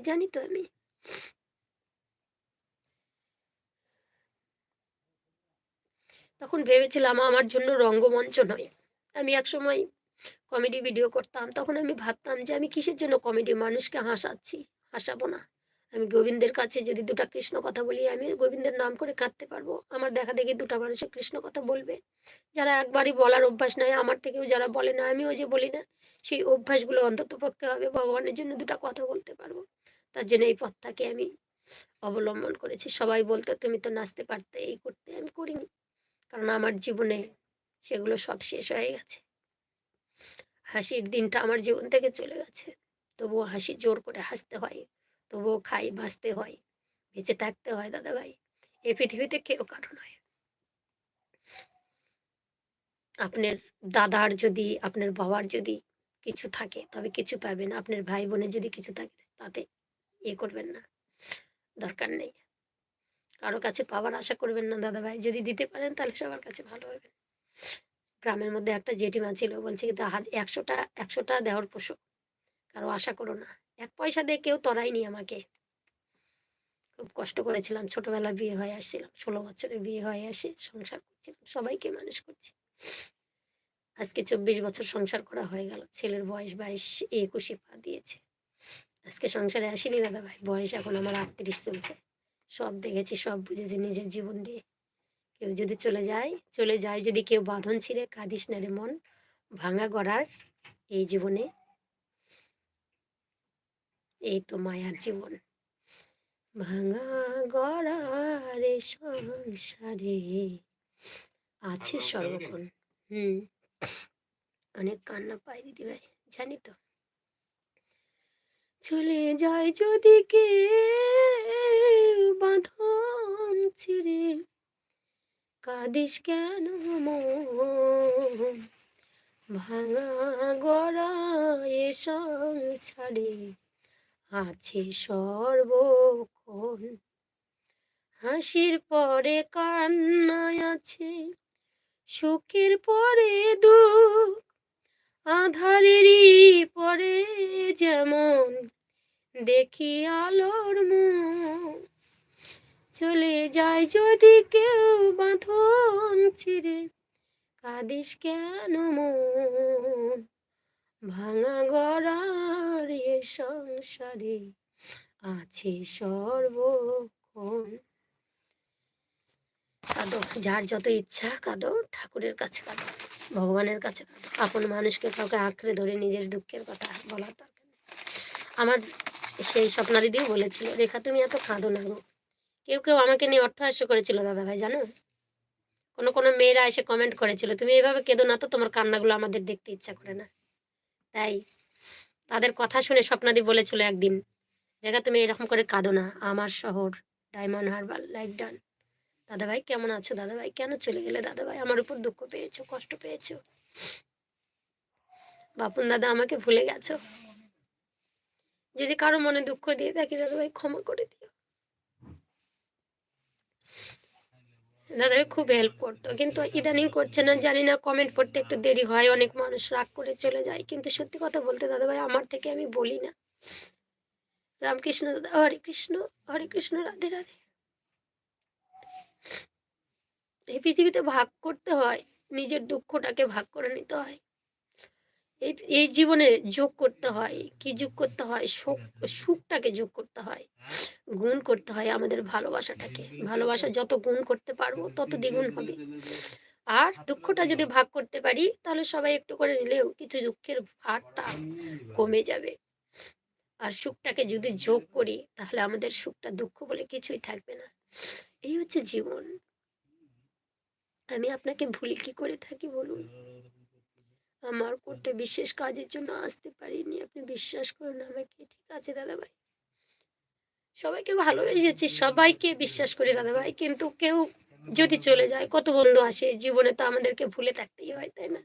জানি তো আমি তখন ভেবেছিলাম আমার জন্য রঙ্গমঞ্চ নয়। আমি একসময় কমেডি ভিডিও করতাম। তখন আমি ভাবতাম যে আমি কিসের জন্য কমেডি মানুষকে হাসাচ্ছি? হাসাবো না। আমি গোবিন্দের কাছে যদি দুটা কৃষ্ণ কথা বলি, আমি গোবিন্দের নাম করে কাঁদতে পারব। আমার দেখা দেখি দুটা মানুষের কৃষ্ণ কথা বলবে। যারা একবারই বলার অভ্যাস নাই, আমার থেকেও যারা বলে না, আমিও যে বলি না, সেই অভ্যাসগুলো অন্তত পক্ষে হবে, ভগবানের জন্য দুটা কথা বলতে পারব। তার জন্য এই পথটাকে আমি অবলম্বন করেছি। সবাই বলতো, তুমি তো নাচতে পারতে, এই করতে, আমি করিনি। কারণ আমার জীবনে সেগুলো সব শেষ হয়ে গেছে। হাসির দিনটা আমার জীবন থেকে চলে গেছে। তবুও হাসি জোর করে হাসতে হয়। তবুও খাই বাঁচতে হয়, বেঁচে থাকতে হয় দাদা ভাই এই পৃথিবীতে কেউ কারও নয়। আপনার দাদার যদি, আপনার বাবার যদি কিছু থাকে, তবে কিছু পাবেন। আপনার ভাই বোনের যদি কিছু থাকে, তাতে ইয়ে করবেন না। দরকার নেই। কারও কাছে পাওয়ার আশা করবেন না দাদা ভাই যদি দিতে পারেন, তাহলে সবার কাছে ভালো হবে। গ্রামের মধ্যে একটা জেঠিমা ছিল, বলছে হাজ একশোটা একশোটা দেওয়ার পশু কারও আশা করো না। এক পয়সা দিয়ে কেউ তরাইনি আমাকে। খুব কষ্ট করেছিলাম, ছোটবেলা বিয়ে হয়ে আসছিলাম, ষোলো বছরে বিয়ে হয়ে আসে সংসার করছিলাম, সবাইকে মানুষ করছি। আজকে চব্বিশ বছর সংসার করা হয়ে গেল, ছেলের বয়স বাইশ একুশে পা দিয়েছে। আজকে সংসারে আসিনি দাদা ভাই বয়স এখন আমার আটত্রিশ চলছে। সব দেখেছি, সব বুঝেছি নিজের জীবন দিয়ে। কেউ যদি চলে যায় চলে যায় যদি কেউ বাঁধন ছিঁড়ে কাঁদিস না রে মন, ভাঙা গড়ার এই জীবনে এই তো মায়ার জীবন। ভাঙা গড়ার সংসারে আছে সর্বক্ষণ। হুম। অনেক কান্না পাই দিদি ভাই জানি তো। চলে যায় যদি কে বাঁধন ছিঁড়ে কাঁদিস কেন মন? ভাঙা গড়া এ সংসারে আছে সর্বক্ষণ। হাসির পরে কান্নায় আছে সুখের পরে দুঃখ, আধারেরই পরে যেমন দেখি আলোর মুখ। চলে যায় যদি কেউ বাঁধন ছিঁড়ে, কাঁদিস কেন মন? ভাঙা গড়ার এ সংসারে আছে সর্বক্ষণ কাঁদো, যার যত ইচ্ছা কাঁদো, ঠাকুরের কাছে কাঁদো, ভগবানের কাছে কাঁদো। আপন মানুষকে কাউকে আঁকড়ে ধরে নিজের দুঃখের কথা বলার দরকার আমার সেই স্বপ্না দিদিও বলেছিল, রেখা, তুমি এত কাঁদো না গো। কেউ কেউ আমাকে নিয়ে অট্টহাস্য করেছিল দাদা ভাই জানো? কোনো কোনো মেয়েরা এসে কমেন্ট করেছিল, তুমি এভাবে কেঁদো না তো, তোমার কান্নাগুলো আমাদের দেখতে ইচ্ছা করে না। তাই তাদের কথা শুনে স্বপ্নাদি বলেছিল একদিন দেখা তুমি এরকম করে কাঁদো না, আমার শহর, ডায়মন্ড হারবাল লাইফ ডান। দাদাভাই, কেমন আছো? দাদাভাই, কেন চলে গেলে? দাদাভাই, আমার উপর দুঃখ পেয়েছ, কষ্ট পেয়েছ। বাপন দাদা, আমাকে ভুলে গেছো। যদি কারও মনে দুঃখ দিয়ে থাকি, দাদাভাই, ক্ষমা করে দিও। দাদাভাই খুব হেল্প করতো। কিন্তু ইদানিং করছে না, জানি না কমেন্ট পড়তে একটু দেরি হয়, অনেক মানুষ রাগ করে চলে যায়। কিন্তু সত্যি কথা বলতে দাদাভাই আমার থেকে আমি বলি না। রামকৃষ্ণ দাদা, হরে কৃষ্ণ হরে কৃষ্ণ, রাধে রাধে। এই পৃথিবীতে ভাগ করতে হয়, নিজের দুঃখটাকে ভাগ করে নিতে হয়। এই এই জীবনে যোগ করতে হয়, কি যোগ করতে হয় সুখ সুখটাকে যোগ করতে হয়, গুণ করতে হয় আমাদের ভালোবাসাটাকে। ভালোবাসা যত গুণ করতে পারব, তত দ্বিগুণ হবে। আর দুঃখটা যদি ভাগ করতে পারি, তাহলে সবাই একটু করে নিলেও কিছু দুঃখের ভারটা কমে যাবে। আর সুখটাকে যদি যোগ করি, তাহলে আমাদের সুখটা দুঃখ বলে কিছুই থাকবে না। এই হচ্ছে জীবন। আমি আপনাকে ভুলি কি করে থাকি বলুন? আমার কোর্টে বিশেষ কাজের জন্য আসতে পারিনি। আপনি বিশ্বাস করুন আমাকে, ঠিক আছে দাদা ভাই সবাইকে ভালোবেসেছি, সবাইকে বিশ্বাস করি দাদা ভাই কিন্তু কেউ যদি চলে যায়, কত বন্ধু আসে, জীবনে তো আমাদেরকে ভুলে থাকতেই হয়, তাই না?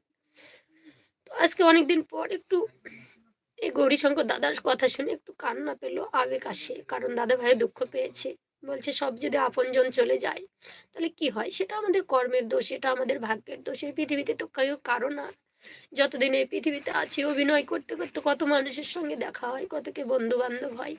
তো আজকে অনেকদিন পর একটু এই গৌরীশঙ্কর দাদার কথা শুনে একটু কান্না পেল, আবেগ আসে, কারণ দাদা ভাই দুঃখ পেয়েছে। বলছে, সব যদি আপনজন চলে যায়, তাহলে কি হয়? সেটা আমাদের কর্মের দোষ এটা আমাদের ভাগ্যের দোষ, এই পৃথিবীতে তো কেউ কারও না। যতদিন এই পৃথিবীতে আছি, অভিনয় করতে করতে কত মানুষের সঙ্গে দেখা হয় কতকে বন্ধু বান্ধব হয়।